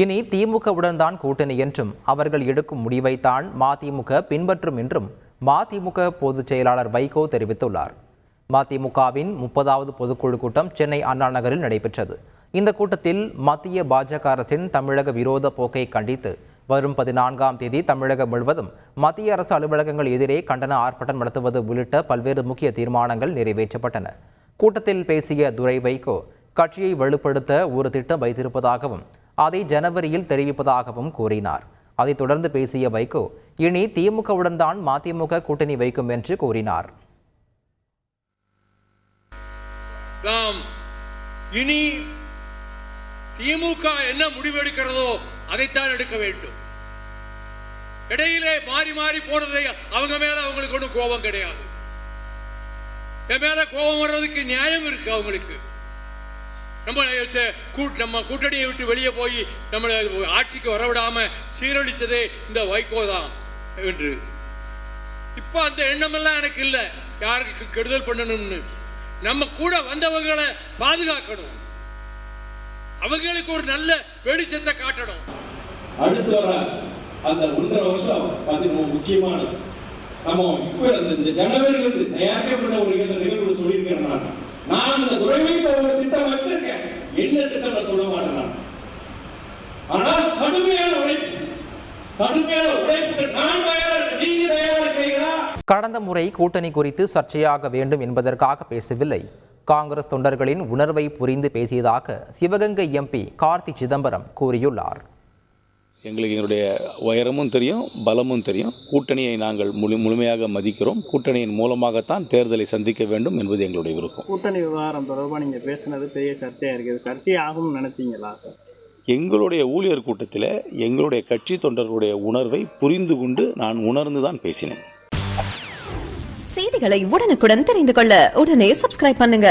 இனி திமுகவுடன் தான் கூட்டணி என்றும் அவர்கள் எடுக்கும் முடிவைத்தான் மதிமுக பின்பற்றும் என்றும் மதிமுக பொதுச் செயலாளர் வைகோ தெரிவித்துள்ளார். மதிமுகவின் முப்பதாவது பொதுக்குழு கூட்டம் சென்னை அண்ணா நகரில் நடைபெற்றது. இந்த கூட்டத்தில் மத்திய பாஜக அரசின் தமிழக விரோத போக்கை கண்டித்து வரும் பதினான்காம் தேதி தமிழகம் முழுவதும் மத்திய அரசு அலுவலகங்கள் எதிரே கண்டன ஆர்ப்பாட்டம் நடத்துவது உள்ளிட்ட பல்வேறு முக்கிய தீர்மானங்கள் நிறைவேற்றப்பட்டன. கூட்டத்தில் பேசிய துரை வைகோ கட்சியை வலுப்படுத்த ஒரு திட்டம் வைத்திருப்பதாகவும் அதை ஜனவரியில் தெரிவிப்பதாகவும் கூறினார். அதைத் தொடர்ந்து பேசிய வைகோ இனி திமுகவுடன் தான் மதிமுக கூட்டணி வைக்கும் என்று கூறினார். நாம் இனி திமுக என்ன முடிவெடுக்கிறதோ அதைத்தான் எடுக்க வேண்டும். இடையிலே மாறி மாறி போனதை அவங்க மேல அவங்களுக்கு ஒன்றும் கோபம் கிடையாது. என் மேல கோபம் வர்றதுக்கு நியாயம் இருக்கு அவங்களுக்கு. நம்ம ச- கூட்- நம்ம கூட்டணியை விட்டு வெளியே போய் நம்மளை ஆட்சிக்கு வரவிடாமல் சீரழித்ததே இந்த வைகோ தான் என்று. இப்போ அந்த எண்ணமெல்லாம் எனக்கு இல்லை. யாருக்கு கெடுதல் பண்ணணும்னு. நம்ம கூட வந்தவங்களை பாதுகாக்கணும். அவங்களுக்கு ஒரு நல்ல வெளிச்சத்தை காட்டணும். அடுத்து வர அந்த ஒன்றரை வருஷம் பார்த்தீங்கன்னா முக்கியமானது. நம்ம இப்போ இந்த- இந்த ஜனவரியில இருந்து ஒரு நிகழ்வு சொல்லியிருக்கிறேன் நான். நான் இந்த துறைவை திட்டமாக என்ன திட்டம் சொல்ல மாட்டேன்? ஆனால் கடுமையான உழைப்பு கடுமையான உழைப்புக்கு நான் தயாரா நீங்க தயாரா இருக்கீங்களா? கடந்த முறை கூட்டணி குறித்து சர்ச்சையாக வேண்டும் என்பதற்காக பேசவில்லை. காங்கிரஸ் தொண்டர்களின் உணர்வை புரிந்து பேசியதாக சிவகங்கை எம்பி கார்த்தி சிதம்பரம் கூறியுள்ளார். எங்களுக்கு எங்களுடைய உயரமும் தெரியும் பலமும் தெரியும். கூட்டணியை நாங்கள் முழு முழுமையாக மதிக்கிறோம். கூட்டணியின் மூலமாகத்தான் தேர்தலை சந்திக்க வேண்டும் என்பது எங்களுடைய விருப்பம். கூட்டணி விவகாரம் தொடர்பாக நீங்கள் பேசுனது பெரிய சர்ச்சையாக இருக்குது சர்ச்சை ஆகும்னு நினைச்சீங்களா? எங்களுடைய ஊழியர் கூட்டத்தில் எங்களுடைய கட்சி தொண்டர்களுடைய உணர்வை புரிந்து கொண்டு நான் உணர்ந்து தான் பேசினேன். செய்திகளை உடனுக்குடன் தெரிந்து கொள்ள உடனே சப்ஸ்கிரைப் பண்ணுங்க.